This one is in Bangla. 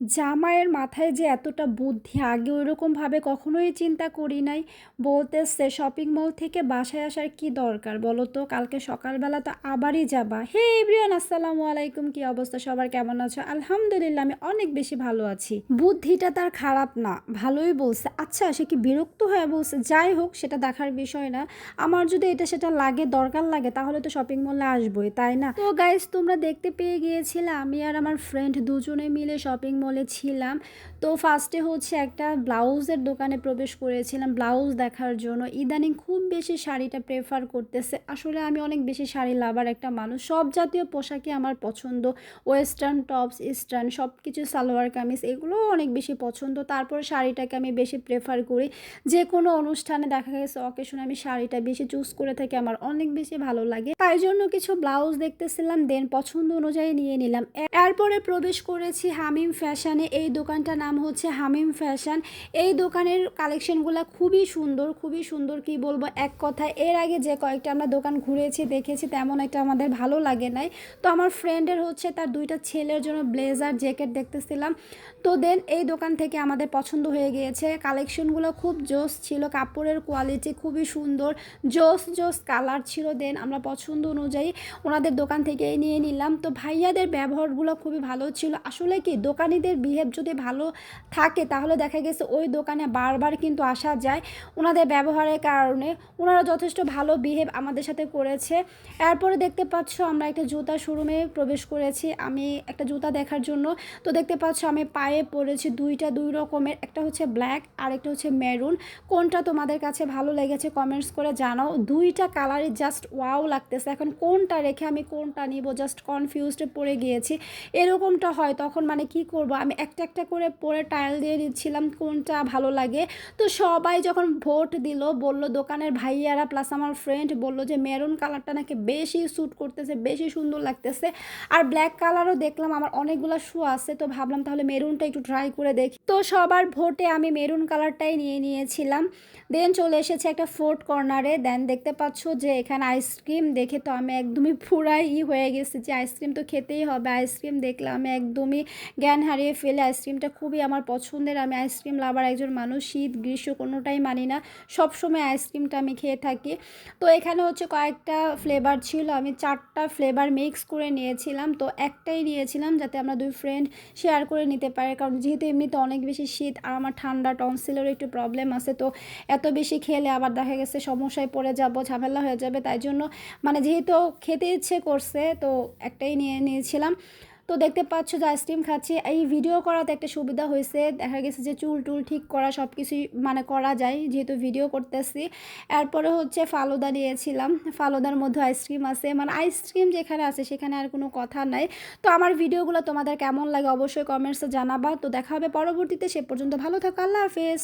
জামাইয়ের মাথায় যে এতটা বুদ্ধি, আগে ওইরকমভাবে কখনোই চিন্তা করি নাই। বলতেছে, শপিং মল থেকে বাসায় আসার কি দরকার বলো তো? কালকে সকালবেলা তো আবারই যাবা। হে ইব্রিয়ান, আসসালামু আলাইকুম, কি অবস্থা? সবার কেমন আছো? আলহামদুলিল্লাহ, আমি অনেক বেশি ভালো আছি। বুদ্ধিটা তার খারাপ না, ভালোই বলছে। আচ্ছা সে কি বিরক্ত হয়ে বলছে? যাই হোক, সেটা দেখার বিষয় না। আমার যদি এটা সেটা লাগে, দরকার লাগে, তাহলে তো শপিং মলে আসবোই, তাই না? তো গাইজ তোমরা দেখতে পেয়ে গিয়েছিলে আমি আর আমার ফ্রেন্ড দুজনে মিলে শপিং মলে ছিলাম তো ফার্স্টে হচ্ছে একটা ব্লাউজের দোকানে প্রবেশ করেছিলাম ব্লাউজ দেখার জন্য। ইদানিং খুব বেশি শাড়িটা প্রেফার করতেছে। আসলে আমি অনেক বেশি শাড়ি লাভার একটা মানুষ। সব জাতীয় পোশাকই আমার পছন্দ। ওয়েস্টার্ন টপস ইস্টার্ন সব কিছু সালোয়ার কামিজ, এগুলোও অনেক বেশি পছন্দ। তারপর শাড়িটাকে আমি বেশি প্রেফার করি। যে কোনো অনুষ্ঠানে দেখা গেছে অকেশনে আমি শাড়িটা বেশি চুজ করে থাকি, আমার অনেক বেশি ভালো লাগে। তাই জন্য কিছু ব্লাউজ দেখতেছিলাম দেন পছন্দ অনুযায়ী নিয়ে নিলাম। এরপরে প্রবেশ করেছি হামিম ফ্যাশনে এই দোকানটার নাম হচ্ছে হামিম ফ্যাশন এই দোকানের কালেকশনগুলো খুবই সুন্দর খুবই সুন্দর কি বলব এক কথায়। এর আগে যে কয়েকটা আমরা দোকান ঘুরেছি, দেখেছি, তেমন একটা আমাদের ভালো লাগে নাই। তো আমার ফ্রেন্ডের হচ্ছে তার দুইটা ছেলের জন্য ব্লেজার জ্যাকেট দেখতেছিলাম। তো দেন এই দোকান থেকে আমাদের পছন্দ হয়ে গিয়েছে। কালেকশনগুলো খুব জোস ছিল, কাপড়ের কোয়ালিটি খুবই সুন্দর, জোস জোস কালার ছিল দেন আমরা পছন্দ অনুযায়ী ওনাদের দোকান থেকেই নিয়ে নিলাম। তো ভাইয়াদের ব্যবহারগুলো খুবই ভালো ছিল। আসলে কি দোকানিদের বিহেভ যদি ভালো থাকে, তাহলে দেখা গেছে ওই দোকানে বারবার কিন্তু আসা যায়। ওনাদের ব্যবহারের কারণে ওনারা যথেষ্ট ভালো বিহেভ আমাদের সাথে করেছে। এরপরে দেখতে পাচ্ছ আমরা একটা জুতা শোরুমে প্রবেশ করেছি। আমি একটা জুতা দেখার জন্য। তো দেখতে পাচ্ছ আমি পায়ে পরেছি দুইটা, দুই রকমের। একটা হচ্ছে ব্ল্যাক আর একটা হচ্ছে মেরুন কোনটা তোমাদের কাছে ভালো লেগেছে কমেন্টস করে জানাও। দুইটা কালারই জাস্ট ওয়াও লাগতেছে। এখন কোনটা রেখে আমি কোনটা নিব? জাস্ট কনফিউজডে পড়ে গিয়েছি। এরকমটা হয়, তখন মানে কি করব? আমি একটা একটা করে পরে টাইল দিয়ে দিচ্ছিলাম কোনটা ভালো লাগে। তো সবাই যখন ভোট দিল, বলল দোকানের ভাইয়ারা প্লাস আমার ফ্রেন্ড বলল যে মেরুন কালারটা নাকি বেশি স্যুট করতেছে, বেশি সুন্দর লাগতেছে। আর ব্ল্যাক কালারও দেখলাম আমার অনেকগুলো শু আছে, তো ভাবলাম তাহলে মেরুনটা একটু ট্রাই করে দেখি। তো সবার ভোটে আমি মেরুন কালারটাই নিয়ে নিয়েছিলাম। দেন চলে এসেছে একটা ফোর্ট কর্নারে দেন দেখতে পাচ্ছ যে এখানে আইসক্রিম দেখে তো আমি একদমই পুরাই ই হয়ে গেছি যে আইসক্রিম তো খেতেই হবে। আইসক্রিম দেখলে আমি একদমই জ্ঞান হারিয়ে ফেলে আইসক্রিমটা খুবই আমার পছন্দের। আমি আইসক্রিম লাভার একজন মানুষ, শীত, গ্রীষ্ম কোনোটাই মানি না। সবসময় আইসক্রিমটা আমি খেয়ে থাকি। তো এখানে হচ্ছে কয়েকটা ফ্লেভার ছিল। আমি চারটা ফ্লেভার মিক্স করে নিয়েছিলাম। তো একটাই নিয়েছিলাম যাতে আমরা দুই ফ্রেন্ড শেয়ার করে নিতে পারি। কারণ যেহেতু এমনিতে অনেক বেশি শীত আর আমার ঠান্ডা টনসিলেরও একটু প্রবলেম আছে, তো এত বেশি খেলে আবার দেখা গেছে সমস্যায় পড়ে যাব, ঝামেলা হয়ে যাবে। তাই জন্য মানে যেহেতু খেতে ইচ্ছে করছে, তো একটাই নিয়ে নিয়েছিলাম। তো দেখতে পাচ্ছ যে আইসক্রিম খাচ্ছি। এই ভিডিও করাতে একটা সুবিধা হয়েছে। দেখা গেছে যে চুল টুল ঠিক করা সব কিছুই মানে করা যায়, যেহেতু ভিডিও করতেছি। এরপরে হচ্ছে ফালুদা নিয়েছিলাম। ফালুদার মধ্যে আইসক্রিম আছে। মানে আইসক্রিম যেখানে আছে সেখানে আর কোনো কথা নাই। তো আমার ভিডিওগুলো তোমাদের কেমন লাগে অবশ্যই কমেন্টসে জানাবা। তো দেখা হবে পরবর্তীতে। সে পর্যন্ত ভালো থাকো। আল্লাহ হাফেজ।